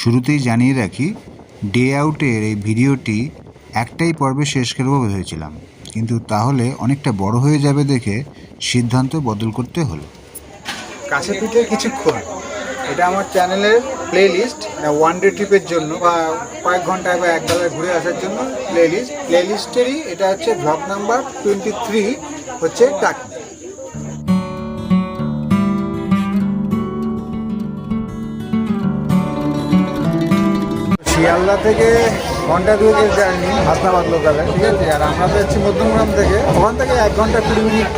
শুরুতেই জানিয়ে রাখি ডে আউটের এই ভিডিওটি একটাই পর্বে শেষ করব ভেবেছিলাম কিন্তু তাহলে অনেকটা বড় হয়ে যাবে দেখে সিদ্ধান্ত বদল করতে হলো। কাছে পিঠে কিছুক্ষণ। এটা আমার চ্যানেলের প্লে লিস্ট ওয়ান ডে ট্রিপের জন্য, বা কয়েক ঘন্টায় বা এক বেলায় ঘুরে আসার জন্য প্লে লিস্ট প্লে লিস্টেরই এটা হচ্ছে ব্লগ নাম্বার টোয়েন্টি থ্রি হচ্ছে টাকি শিয়ালদা থেকে ঘণ্টা দুয়েকের জার্নি হাসনাবাদ লোকালে, ঠিক আছে? আর আমরা যাচ্ছি মধ্যমগ্রাম থেকে। ওখান থেকে এক ঘণ্টা কুড়ি মিনিট।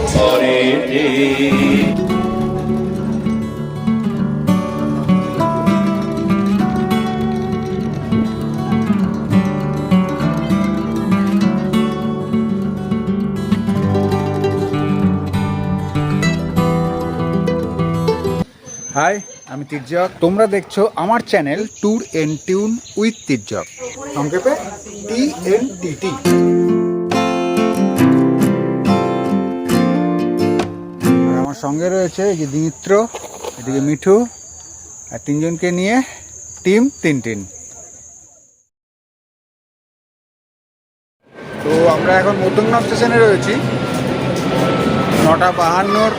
আমি তির্যক। তোমরা দেখছ আমার channel tour n tune with Tirjak. সংক্ষেপে টি এন টি টি আমার সঙ্গে রয়েছে যে দিমিত্র, এদিকে মিঠু, আর তিনজনকে নিয়ে টিম তিন টিন তো আমরা এখন মধ্যমগ্রাম স্টেশনে রয়েছি। নটা বাহান্নর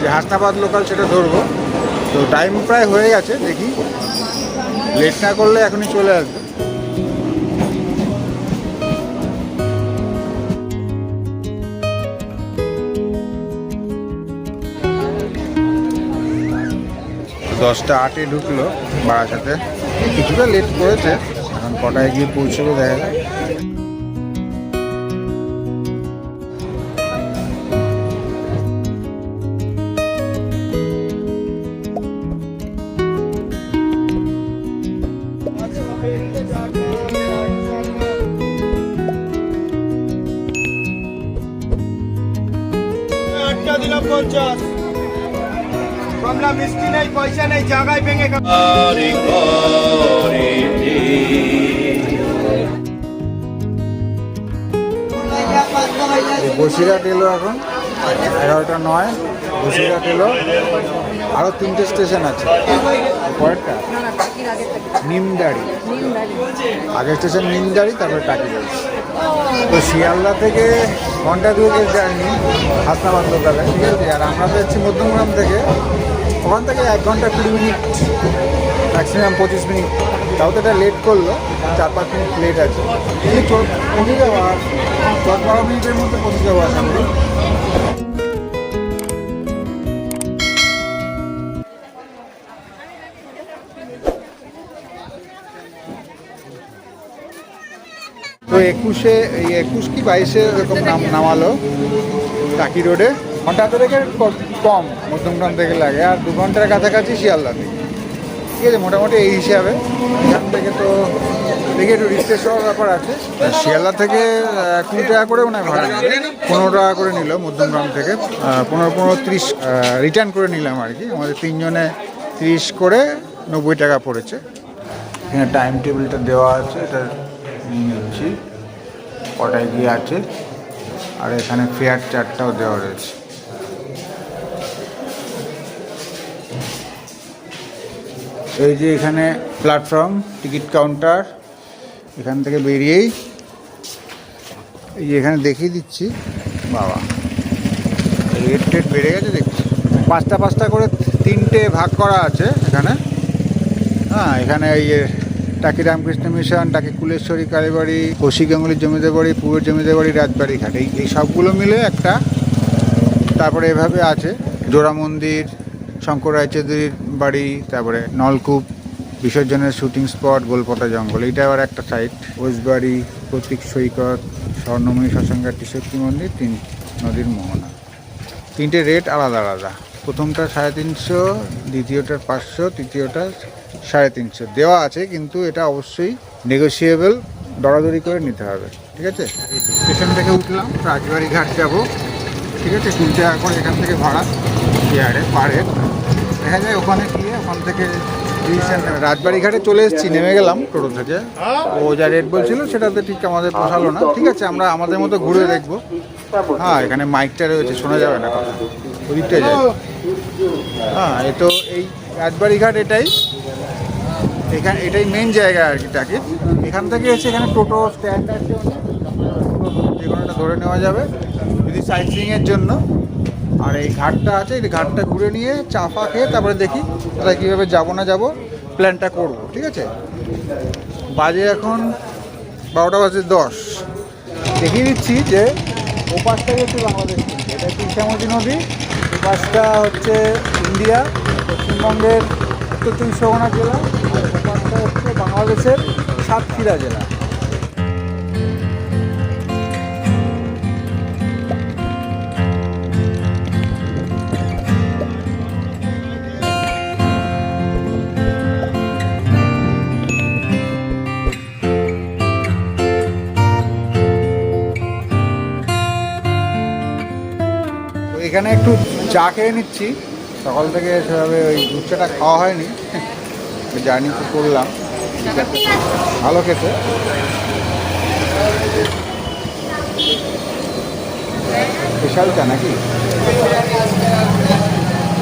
যে হাসনাবাদ লোকাল সেটা ধরবো। তো টাইম প্রায় হয়ে গেছে, দেখি। লেট না করলে এখনই চলে আসবে। দশটা আটে ঢুকলো বারাসাতে। কিছুটা লেট করেছে, এখন কটায় গিয়ে পৌঁছবে দেখা যায় জায়গায় ভেঙে বসিরহাট এলো এখন এগারোটা নয় বসিরহাট এলো। আরও তিনটে স্টেশন আছে। পরেরটা? নিমদাড়ি। আগের স্টেশন নিমদাড়ি তারপরে টাকিগঞ্জ তো শিয়ালদা থেকে ঘণ্টা দুয়েকের জার্নি হাসনাবাদ লোকালে। ঠিক আছে? আর আমরা তো যাচ্ছি মধ্যমগ্রাম থেকে। ওখান থেকে এক ঘণ্টা কুড়ি মিনিট ম্যাক্সিমাম পঁচিশ মিনিট। তাও তো এটা লেট করল, চার পাঁচ মিনিট লেট আছে। কিন্তু পৌঁছে যাব আর দশ বারো মিনিটের মধ্যে পৌঁছে যাব করি। তো একুশে এই একুশ কি বাইশে এরকম নাম নামালো টাকি রোডে। ঘণ্টা থেকে কম মধ্যমগ্রাম থেকে লাগে, আর দু ঘণ্টার কাছাকাছি শিয়ালদা থেকে ঠিক আছে, মোটামুটি এই হিসাবে। এখান থেকে তো দেখে একটু হওয়ার ব্যাপার আছে। শিয়ালদা থেকে কুড়ি টাকা করে হয় ভাড়া পনেরো টাকা করে নিল মধ্যমগ্রাম থেকে। পনেরো পনেরো, ত্রিশ রিটার্ন করে নিলাম আর কি। আমাদের তিনজনে ত্রিশ করে নব্বই টাকা পড়েছে। এখানে টাইম টেবিলটা দেওয়া আছে, এটা নিয়ে নিচ্ছি। কটায় গিয়ে আছে? আর এখানে ফেয়ার চার্টটাও দেওয়া রয়েছে। এই যে এখানে প্ল্যাটফর্ম টিকিট কাউন্টার এখান থেকে বেরিয়েই এই যে এখানে দেখিয়ে দিচ্ছি। বাবা রেট টেট বেড়ে গেছে দেখছি। পাঁচটা পাঁচটা করে তিনটে ভাগ করা আছে এখানে। হ্যাঁ এখানে এই টাকি রামকৃষ্ণ মিশন, টাকি কুলেশ্বরী, কালীবাড়ি, কৌশিক গাঙ্গুলির জমিদার বাড়ি পুবের জমিদার বাড়ি, রাজবাড়ি ঘাট। এই এই সবগুলো মিলে একটা, তারপরে এভাবে আছে। জোড়া মন্দির, শঙ্কর রায়চৌধুরীর বাড়ি, তারপরে নলকূপ, বিসর্জনের শুটিং স্পট গোলপটা জঙ্গল এটা আবার একটা সাইড ওসবাড়ি, প্রতীক সৈকত স্বর্ণময়ী শ্মশানঘাটি শক্তি মন্দির, তিন নদীর মোহনা। তিনটে রেট আলাদা আলাদা। প্রথমটা সাড়ে তিনশো, দ্বিতীয়টার পাঁচশো, তৃতীয়টা সাড়ে তিনশো। দেওয়া আছে, কিন্তু এটা অবশ্যই নেগোসিয়েবল দরাদরি করে নিতে হবে, ঠিক আছে? স্টেশন থেকে উঠলাম, রাজবাড়ি ঘাট যাব, ঠিক আছে? কুড়ি টাকা করে এখান থেকে ভাড়া চেয়ারে পার হেড দেখা যায় ওখানে গিয়ে, ওখান থেকে রাজবাড়ি ঘাটে চলে এসেছি, নেমে গেলাম টোটো থেকে। ও যা রেট বলছিল সেটাতে ঠিক আমাদের পোষালো না। ঠিক আছে, আমরা আমাদের মতো ঘুরে দেখব। হ্যাঁ এখানে মাইকটা রয়েছে, শোনা যাবে না কথা। ওদিকটাই হ্যাঁ এ তো এই রাজবাড়ি ঘাট এটাই। এখানে, এটাই মেন জায়গা আর কি টাকি এখান থেকে এসে এখানে টোটো স্ট্যান্ড আছে। যে কোনো একটা ধরে নেওয়া যাবে। যদি সাইট জন্য। আর এই ঘাটটা আছে, এই ঘাটটা ঘুরে নিয়ে চা ফা খেয়ে তারপরে দেখি তাহলে কীভাবে যাব না যাব প্ল্যানটা করব, ঠিক আছে? বাজে এখন বারোটা বাজে দশ। দেখিয়ে দিচ্ছি যে ওপাশটা হচ্ছে বাংলাদেশ এটা ইসামতি নদী, ওপাশটা হচ্ছে ইন্ডিয়া, পশ্চিমবঙ্গের উত্তর চব্বিশ পরগনা জেলা ওপাশটা হচ্ছে বাংলাদেশের সাতক্ষীরা জেলা। এখানে একটু চা খেয়ে নিচ্ছি। সকাল থেকে সেভাবে ওই দুধ চাটা খাওয়া হয়নি। জার্নি তো করলাম। ভালো খেতে। স্পেশাল চা নাকি?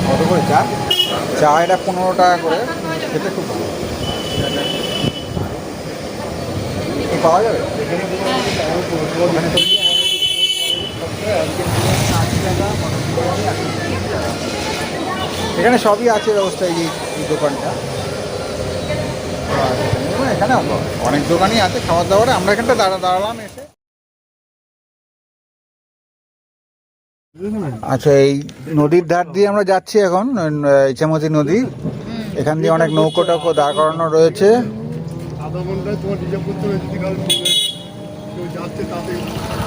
কত করে চা? চা এটা পনেরো টাকা করে। খেতে খুব ভালো। পাওয়া যাবে? এখানে সবই আছে ব্যবস্থা এই দোকানটা। এখানে অনেক দোকানই আছে খাবার দাবার আমরা এখানটা দাঁড়া দাঁড়ালাম এসে। আচ্ছা এই নদীর ধার দিয়ে আমরা যাচ্ছি এখন আহ, ইছামতি নদী। এখান দিয়ে অনেক নৌকো টৌকো দাঁড় করানো রয়েছে। আধা ঘন্টায় তোমার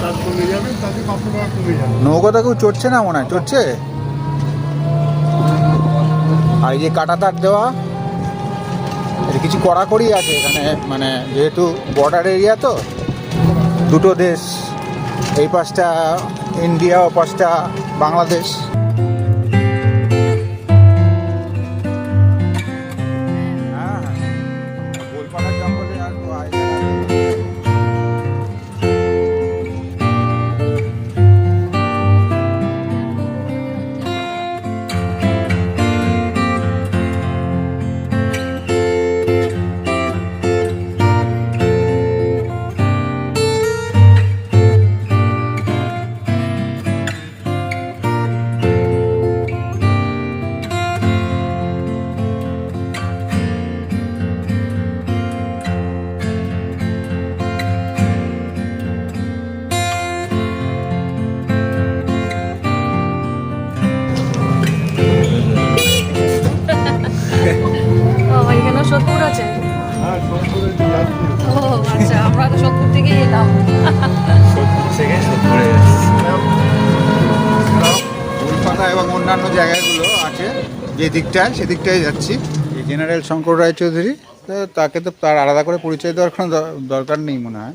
তার নৌকোতে কেউ চড়ছে না মনে হয়? চড়ছে? আর এই যে কাটা তার দেওয়া, এর কিছু কড়াকড়ি আছে এখানে মানে যেহেতু বর্ডার এরিয়া তো, দুটো দেশ, এই পাশটা ইন্ডিয়া ও পাশটা বাংলাদেশ। যে দিকটায় সেদিকটায় যাচ্ছি। এই জেনারেল শঙ্কর রায়চৌধুরী তো তাকে তো তার আলাদা করে পরিচয় দেওয়ার কোনো দ- দরকার নেই মনে হয়।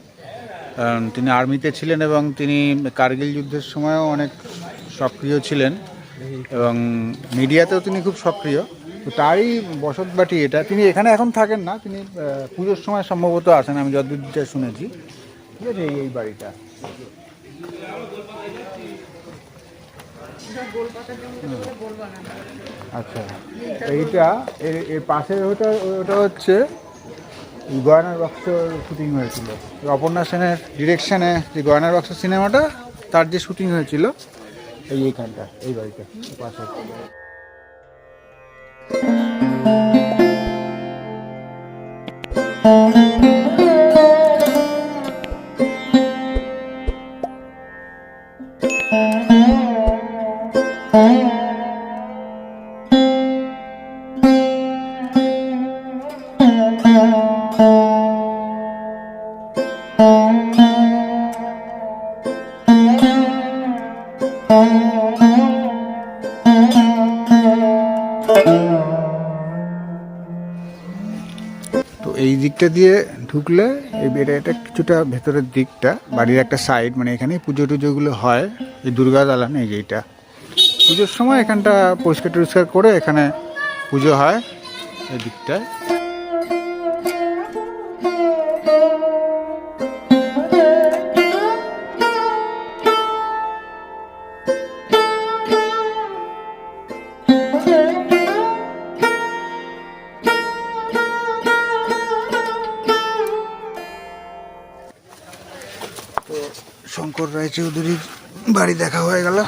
কারণ তিনি আর্মিতে ছিলেন এবং তিনি কার্গিল যুদ্ধের সময়ও অনেক সক্রিয় ছিলেন এবং মিডিয়াতেও তিনি খুব সক্রিয়। তো তারই বসত বাটি এটা। তিনি এখানে এখন থাকেন না তিনি পুজোর সময় সম্ভবত আসেন আমি যতদূর যা শুনেছি। ঠিক আছে এই- এই বাড়িটা। আচ্ছা। এইটা এর এর পাশে ওটা ওটা হচ্ছে গয়নার বাক্স শুটিং হয়েছিল। অপর্ণা সেনের ডিরেকশনে যে গয়নার বাক্স সিনেমাটা তার যে শুটিং হয়েছিল, এই এইখানটা, এই বাড়িটা পাশে দিকটা দিয়ে ঢুকলে এই এটা কিছুটা ভেতরের দিকটা, বাড়ির একটা সাইড মানে এখানে পুজো টুজোগুলো হয়, এই দুর্গা দালান, এই যে এটা। পুজোর সময় এখানটা পরিষ্কার টরিষ্কার করে এখানে পুজো হয়, এই দিকটায়। রায়চৌধুরীর বাড়ি দেখা হয়ে গেল।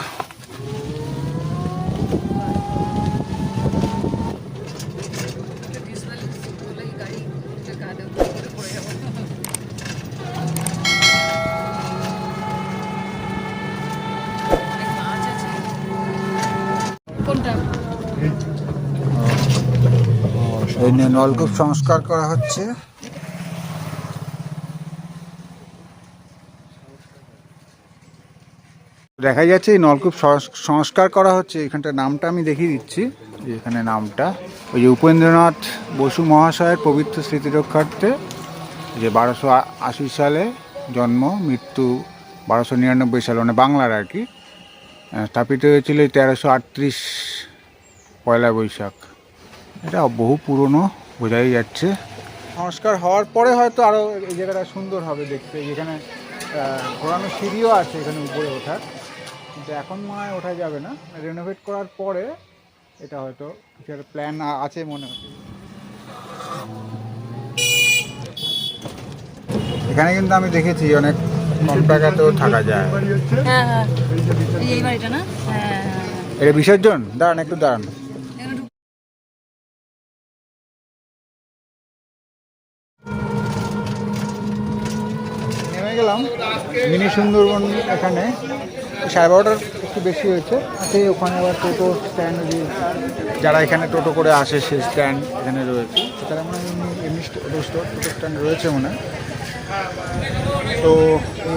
নলকূপ সংস্কার করা হচ্ছে। দেখা যাচ্ছে এই নলকূপ সংস- সংস্কার করা হচ্ছে। এখানটার নামটা আমি দেখিয়ে দিচ্ছি। যে এখানে নামটা। ওই যে উপেন্দ্রনাথ বসু মহাশয়ের পবিত্র স্মৃতি রক্ষার্থে যে বারোশো আশি সালে জন্ম, মৃত্যু বারোশো নিরানব্বই সালে মানে বাংলার আর কি স্থাপিত হয়েছিল তেরোশো আটত্রিশ পয়লা বৈশাখ। এটা বহু পুরনো, বোঝাই যাচ্ছে। সংস্কার হওয়ার পরে হয়তো আরও এই জায়গাটা সুন্দর হবে দেখতে। যেখানে ঘোরানো সিঁড়িও আছে এখানে উপরে ওঠার। কিন্তু এখন মনে হয় ওঠা যাবে না। রেনোভেট করার পরে এটা হয়তো কিছু একটা প্ল্যান আছে মনে হচ্ছে। এখানে কিন্তু আমি দেখেছি অনেক কম টাকাতেও থাকা যায়। হ্যাঁ হ্যাঁ হ্যাঁ। এটা বিসর্জন? দাঁড়ান একটু দাঁড়ান। নেমে গেলাম। মিনি সুন্দরবন এখানে। সাড়ে বারোটার একটু বেশি হয়েছে। সেই ওখানে আবার টোটো স্ট্যান্ড যে যারা এখানে টোটো করে আসে সেই স্ট্যান্ড এখানে রয়েছে। তারা মনে হয় এমনি টোটো টোটো স্ট্যান্ড রয়েছে মনে তো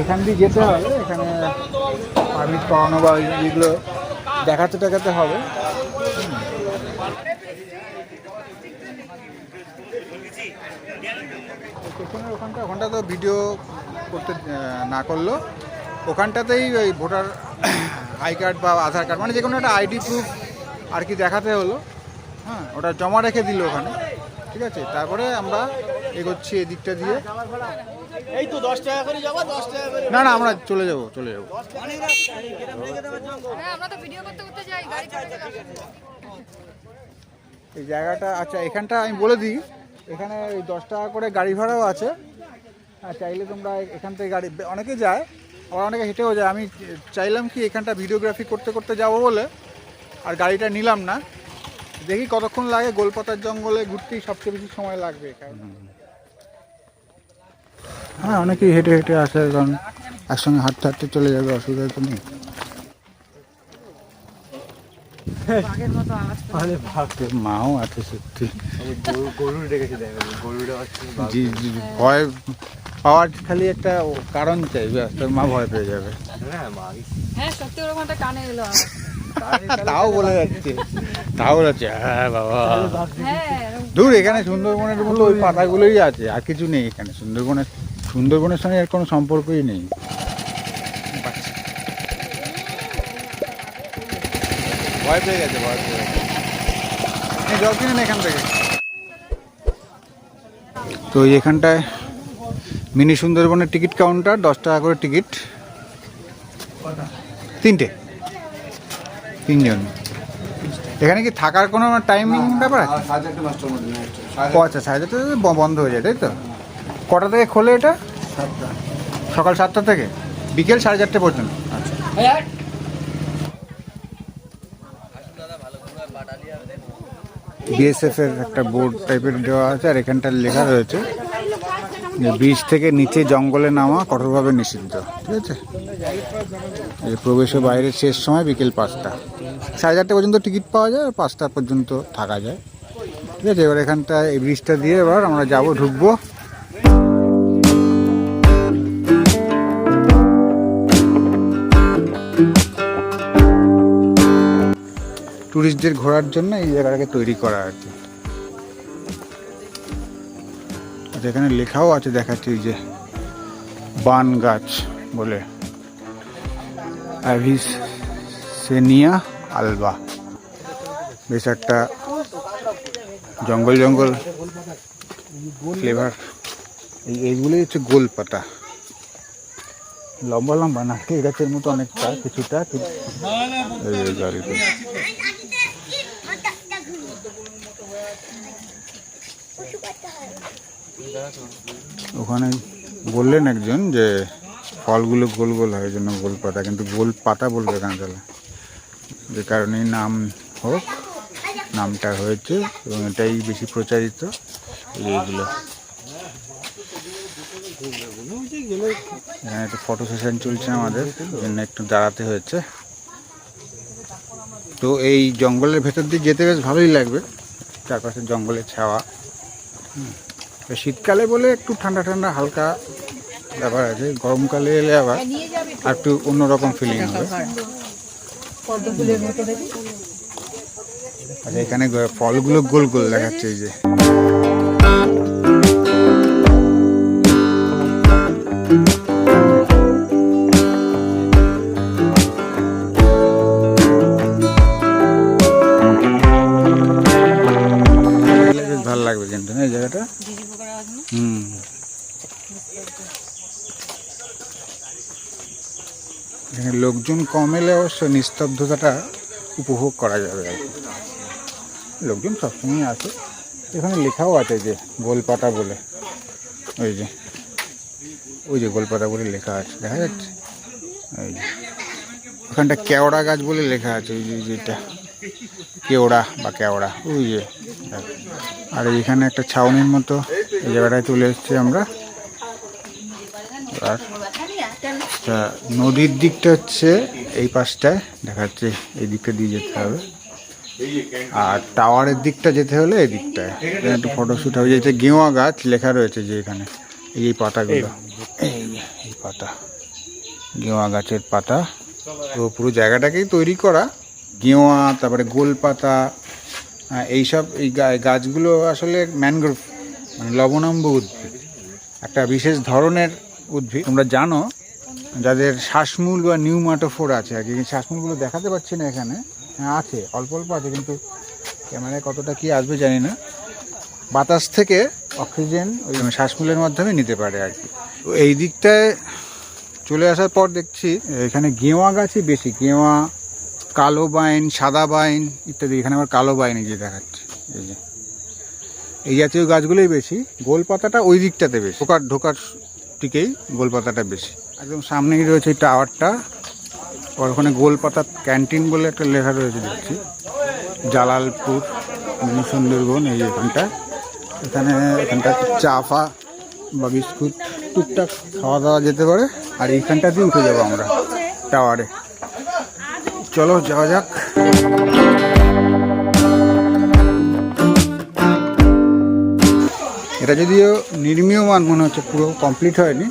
এখান দিয়ে যেতে হবে এখানে পারমিট পাওয়ানো বা যেগুলো দেখাতে টেকাতে হবে। ওখানটা ওখানটা তো ভিডিও করতে না করল। ওখানটাতেই ওই ভোটার আই কার্ড বা আধার কার্ড মানে যে কোনো একটা আইডি প্রুফ আর কি দেখাতে হলো হ্যাঁ ওটা জমা রেখে দিল ওখানে ঠিক আছে? তারপরে আমরা এগোচ্ছি এদিকটা দিয়ে। এই তো দশ টাকা করে যাব দশ টাকা করে না না আমরা চলে যাব চলে যাব। হ্যাঁ আমরা তো ভিডিও করতে করতে যাই গাড়ি চলে চলে আসে। এই জায়গাটা আচ্ছা এখানটা আমি বলে দিই এখানে ওই দশ টাকা করে গাড়ি ভাড়াও আছে। আর চাইলে তোমরা এখান থেকে গাড়ি অনেকে যায় আবার অনেকে হেঁটেও যায়। আমি চাইলাম কি এখানটা ভিডিওগ্রাফি করতে করতে যাব বলে আর গাড়িটা নিলাম না। দেখি কতক্ষণ লাগে গোলপাতার জঙ্গলে ঘুরতেই সবচেয়ে বেশি সময় লাগবে এখানে। হ্যাঁ অনেকেই হেঁটে হেঁটে আসে কারণ একসঙ্গে হাঁটতে হাঁটতে চলে যাবে অসুবিধা তো নেই। আরে মাও আছে সত্যি। গরু রেখেছে দেখো গরুটা হচ্ছে জি জি জি, ভয় পাওয়ার খালি একটা কারণ চাই ব্যাস তোর মা ভয় পেয়ে যাবে। হ্যাঁ হ্যাঁ সত্যি ওরকম একটা কানে এলো তাও বলে যাচ্ছে। তাও বলেছে হ্যাঁ বাবা। হ্যাঁ দূর এখানে সুন্দরবনের মতো ওই পাতাগুলোই আছে আর কিছু নেই এখানে। সুন্দরবনের সুন্দরবনের সঙ্গে এর কোনো সম্পর্কই নেই। ভয় পেয়ে গেছে ভয় পেয়ে গেছে। জল কিনে এখান থেকে। তো এখানটায় মিনি সুন্দরবনের টিকিট কাউন্টার দশ টাকা করে টিকিট। তিনটে। তিনজন। এখানে কি থাকার কোনো টাইমিং ব্যাপার আছে? ও আচ্ছা সাড়ে চারটে বন্ধ হয়ে যায় তাই তো? কটা থেকে খোলে এটা? সকাল সাতটা থেকে? বিকেল সাড়ে চারটে পর্যন্ত। আচ্ছা। বিএসএফ এর একটা বোর্ড টাইপের দেওয়া আছে আর এখানটা লেখা রয়েছে যে ব্রিজ থেকে নিচে জঙ্গলে নামা কঠোরভাবে নিষিদ্ধ, ঠিক আছে? এই প্রবেশের বাইরের শেষ সময় বিকেল পাঁচটা। সাড়ে চারটে পর্যন্ত টিকিট পাওয়া যায় আর পাঁচটা পর্যন্ত থাকা যায়। ঠিক আছে, এবার এখানটা এই ব্রিজটা দিয়ে এবার আমরা যাব, ঢুকবো। ট্যুরিস্টদের ঘোরার জন্য এই জায়গাটাকে তৈরি করা আর কি। আচ্ছা এখানে লেখাও আছে দেখাচ্ছি যে বান গাছ বলে। Avicennia alba. বেশ একটা জঙ্গল জঙ্গল ফ্লেভার এই এইগুলোই হচ্ছে গোল পাতা। লম্বা লম্বা নারকেল গাছের মতো অনেকটা, কিছুটা গাড়িতে। ওখানে বললেন একজন যে ফলগুলো গোল গোল হয় জন্য গোল পাতা, কিন্তু গোল পাতা বলবে তাহলে যে কারণেই নাম হোক, নামটা হয়েছে এবং এটাই বেশি প্রচারিত, এই এইগুলো। এখানে একটা ফটো সেশন চলছে আমাদের জন্য একটু দাঁড়াতে হয়েছে। তো এই জঙ্গলের ভেতর দিয়ে যেতে বেশ ভালোই লাগবে, চারপাশে জঙ্গলের ছাওয়া। শীতকালে বলে একটু ঠান্ডা ঠান্ডা হালকা ব্যাপার আছে, গরমকালে এলে আবার আর একটু অন্যরকম ফিলিং হবে। আচ্ছা এখানে ফলগুলো গোল গোল দেখাচ্ছে এই যে। লোকজন কম এলে অবশ্য নিস্তব্ধতাটা উপভোগ করা যাবে আর লোকজন সবসময় আছে এখানে লেখাও আছে যে, গোলপাতা বলে। ওই যে ওই যে গোলপাতা বলে লেখা আছে, দেখা যাচ্ছে? ওই যে, ওখানটা কেওড়া গাছ বলে লেখা আছে, ওই যে যেটা কেওড়া বা কেওড়া, ওই যে। আর এখানে একটা ছাউনির মতো এই জায়গাটায় চলে এসেছি আমরা। আর তা নদীর দিকটা হচ্ছে এই পাশটায়, দেখাচ্ছে এই দিকটা দিয়ে যেতে হবে। আর টাওয়ারের দিকটা যেতে হলে এই দিকটায় একটু ফটোশ্যুট হবে। যেটা গেঁয়া গাছ লেখা রয়েছে যে এখানে, এই পাতাগুলো। এই এই পাতা। গেঁয়া গাছের পাতা। তো পুরো জায়গাটাকেই তৈরি করা। গেঁয়া তারপরে গোল পাতা এইসব, এই গাছগুলো আসলে ম্যানগ্রোভ মানে লবণাম্ব উদ্ভিদ। একটা বিশেষ ধরনের উদ্ভিদ। তোমরা জানো যাদের শ্বাসমূল বা নিউমাটোফোর আছে আর কি শ্বাসমূলগুলো দেখাতে পারছি না এখানে। হ্যাঁ আছে, অল্প অল্প আছে, কিন্তু ক্যামেরায় কতটা কি আসবে জানি না। বাতাস থেকে অক্সিজেন ওই শ্বাসমূলের মাধ্যমে নিতে পারে আর কি। এই দিকটায় চলে আসার পর দেখছি, এখানে গেওয়া গাছই বেশি, গেওয়া, কালো বাইন, সাদা বাইন ইত্যাদি, এখানে আবার কালো বাইন এই যে দেখাচ্ছে, এই যে। এই জাতীয় গাছগুলোই বেশি গোল পাতাটা ওই দিকটাতে বেশি, ঢোকার ঢোকার দিকেই গোল পাতাটা বেশি। একদম সামনেই রয়েছে এই টাওয়ারটা। আর ওখানে গোল পাতা ক্যান্টিন বলে একটা লেখা রয়েছে দেখছি। জালালপুর, মিনি সুন্দরবন, এই এখানটা এখানে এখানটা চা, ফা বা বিস্কুট, টুকটাক খাওয়া দাওয়া যেতে পারে। আর এইখানটাতেই উঠে যাব আমরা টাওয়ারে। চলো যাওয়া যাক। এটা যদিও নির্মীয়মান মনে হচ্ছে, পুরো কমপ্লিট হয়নি।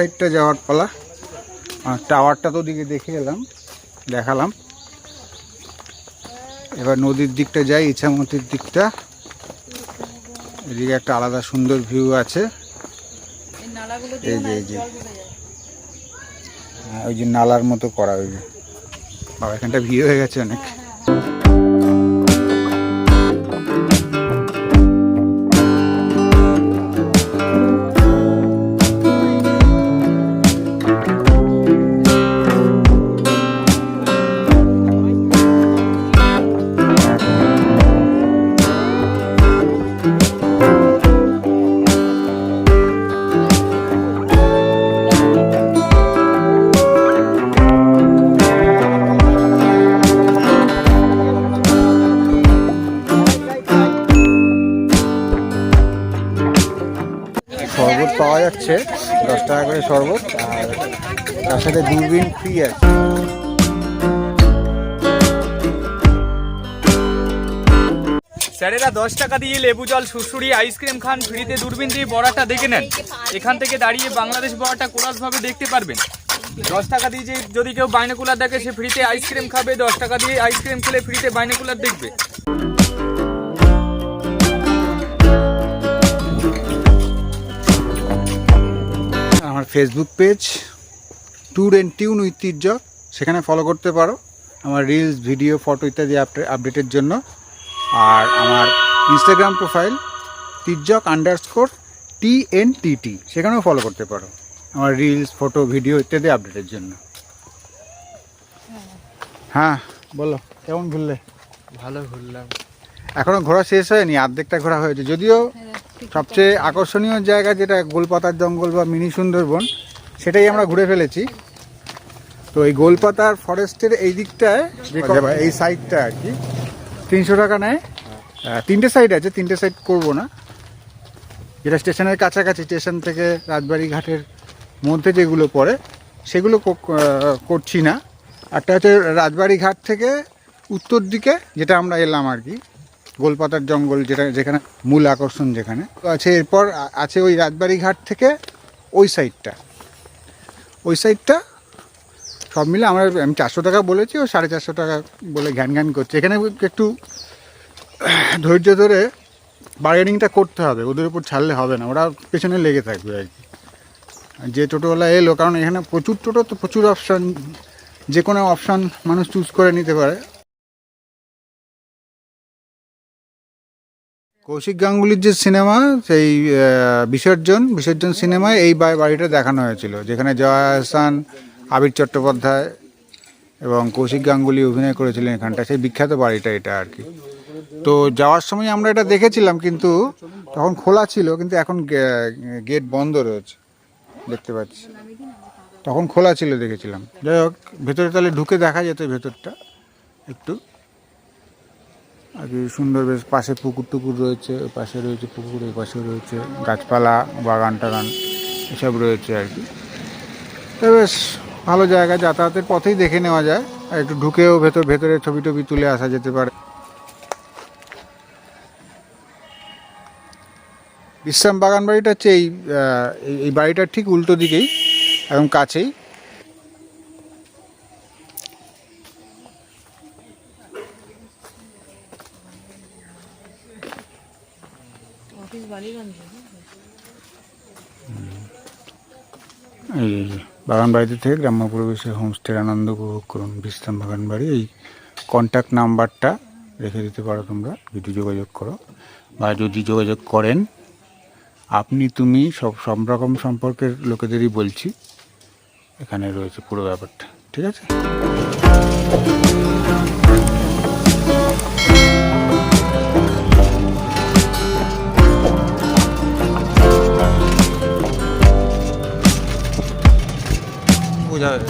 সাইডটা যাওয়ার পালা। টাওয়ারটা তো দিকে দেখে এলাম দেখালাম। এবার নদীর দিকটা যাই ইছামতির দিকটা। এদিকে একটা আলাদা সুন্দর ভিউ আছে। এই যে এই যে। হ্যাঁ, ওই যে নালার মতো করা ওই যে। বাবা এখানটা ভিউ হয়ে গেছে অনেক। টাকা করে শরবত আর তার সাথে দূরবীন ফ্রি আছে। স্যারেরা দশ টাকা দিয়ে লেবু জল, সুড়সুড়ি, আইসক্রিম খান, ফ্রিতে দূরবীন দিয়ে বড়াটা দেখে নেন। এখান থেকে দাঁড়িয়ে বাংলাদেশ বড়াটা কোরাসভাবে দেখতে পারবেন। দশ টাকা দিয়ে যদি কেউ বাইনাকুলার দেখে সে ফ্রিতে আইসক্রিম খাবে, দশ টাকা দিয়ে আইসক্রিম খেলে ফ্রিতে বাইনাকুলার দেখবে। আমার Facebook page tour and tune ঐতিহ্য সেখানে ফলো করতে পারো। আমার রিলস ভিডিও ফটো ইত্যাদি আপডেটের জন্য। আর আমার Instagram profile Tirjak underscore T N T T সেখানেও ফলো করতে পারো। আমার রিলস ফটো ভিডিও ইত্যাদি আপডেটের জন্য। হ্যাঁ বলো কেমন ঘুরলে? ভালো ঘুরলাম। এখনও ঘোরা শেষ হয়নি অর্ধেকটা ঘোরা হয়েছে। যদিও সবচেয়ে আকর্ষণীয় জায়গা যেটা গোলপাতার জঙ্গল বা মিনি সুন্দরবন সেটাই আমরা ঘুরে ফেলেছি। তো এই গোলপাতার ফরেস্টের এই দিকটায় এই সাইডটা আর কি তিনশো টাকা নেয়। তিনটে সাইড আছে তিনটে সাইড করব না। যেটা স্টেশনের কাছাকাছি স্টেশন থেকে রাজবাড়ি ঘাটের মধ্যে যেগুলো পড়ে সেগুলো কো- করছি না। একটা হচ্ছে রাজবাড়ি ঘাট থেকে উত্তর দিকে যেটা আমরা এলাম আর কি। গোলপাতার জঙ্গল যেটা, যেখানে মূল আকর্ষণ যেখানে। আছে এরপর আছে ওই রাজবাড়ি ঘাট থেকে ওই সাইডটা ওই সাইডটা সব মিলে আমরা, আমি চারশো টাকা বলেছি, ও সাড়ে চারশো টাকা বলে ঘ্যান ঘ্যান করছে। এখানে একটু ধৈর্য ধরে বার্গেনিংটা করতে হবে, ওদের উপর ছাড়লে হবে না, ওরা পেছনে লেগে থাকবে আর কি। যে টোটোওয়ালা এলো, কারণ এখানে প্রচুর টোটো, তো প্রচুর অপশান যে কোনো অপশান মানুষ চুজ করে নিতে পারে। কৌশিক গাঙ্গুলির যে সিনেমা, সেই বিসর্জন বিসর্জন সিনেমায় এই বাড়িটা দেখানো হয়েছিল, যেখানে জয়া আহসান আবির চট্টোপাধ্যায় এবং কৌশিক গাঙ্গুলি অভিনয় করেছিলেন এখানটা সেই বিখ্যাত বাড়িটা এটা আর কি। তো যাওয়ার সময় আমরা এটা দেখেছিলাম, কিন্তু তখন খোলা ছিল, কিন্তু এখন গেট বন্ধ রয়েছে, দেখতে পাচ্ছি। তখন খোলা ছিল, দেখেছিলাম। যাই হোক, ভেতরে তাহলে ঢুকে দেখা যেত ভেতরটা, একটু। আর কি সুন্দর বেশ পাশে পুকুর টুকুর রয়েছে, ওই পাশে রয়েছে পুকুর, এই পাশে রয়েছে গাছপালা, বাগান টাগান, এসব রয়েছে আর কি। তো বেশ ভালো জায়গা, যাতায়াতের পথেই দেখে নেওয়া যায়। আর একটু ঢুকেও ভেতর, ভেতরে ছবি টবি তুলে আসা যেতে পারে। বিশ্রাম বাগান বাড়িটা হচ্ছে এই, এই- বাড়িটার ঠিক উল্টো দিকেই, একদম কাছেই। এই বাগান বাড়িতে থেকে গ্রাম্য পরিবেশে হোমস্টের আনন্দ উপভোগ করুন বিশ্রাম বাগান বাড়ি। এই কন্ট্যাক্ট নাম্বারটা রেখে দিতে পারো তোমরা যদি যোগাযোগ করো। বা যদি যোগাযোগ করেন, আপনি, তুমি সব সব রকম সম্পর্কের লোকেদেরই বলছি। এখানে রয়েছে পুরো ব্যাপারটা, ঠিক আছে? 现在